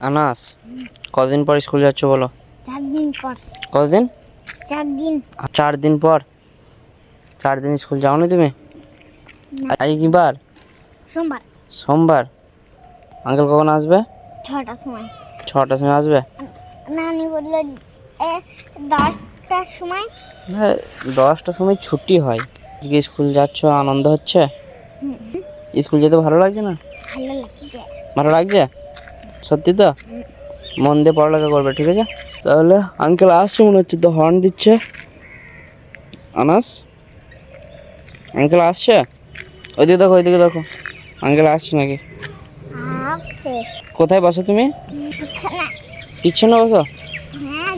আনাস কতদিন পর স্কুল যাচ্ছ বলো? চার দিন পর। কতদিন? চার দিন চার দিন পর? চার দিন স্কুল তুমি? না। আজ কি বার? সোমবার। সোমবার। আঙ্কেল কখন আসবে? ছটার সময়। ছটার সময় আসবে? নানি বলল দশটার সময়? হ্যাঁ দশটার সময় ছুটি হয়। আজকে স্কুল যাচ্ছ আনন্দ হচ্ছে? স্কুল যেতে ভালো লাগছে না? ভালো লাগছে। ভালো লাগছে? সত্যি তো? মন দিয়ে পড়ালেখা করবে ঠিক আছে? তাহলে আঙ্কেল আসছে মনে হচ্ছে তো হর্ন দিচ্ছে। আনাস? আঙ্কেল আসছে? ওইদিকে দেখো ওইদিকে দেখো। আঙ্কেল আসছে নাকি? কোথায় বসো তুমি? পিছনে। বসো? হ্যাঁ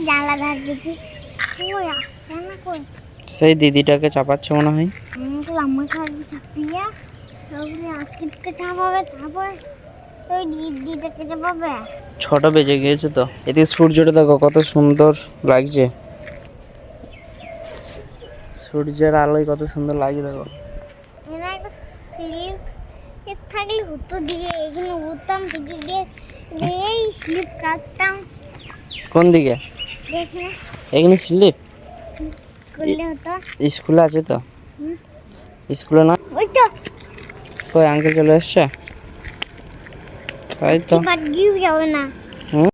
সেই দিদিটাকে চাপাচ্ছে মনে হয়। আমাকে চাপিয়ে চাপাবে তারপর ছটা বেজে গিয়েছে তো। এদিকে সূর্যটা দেখো কত সুন্দর লাগছে। সূর্যের আলোয় কত সুন্দর লাগছে দেখো। থাকলে হতো দিয়ে উঠতাম দিয়ে স্লিপ কাটতাম। কোন দিকে? এখানে স্লিপ? স্কুলে আছে তো? স্কুলে না? ওই তো। কই আঙ্কেল চলে এসছে? Kahit to. Sikat giyaw na. Hmm?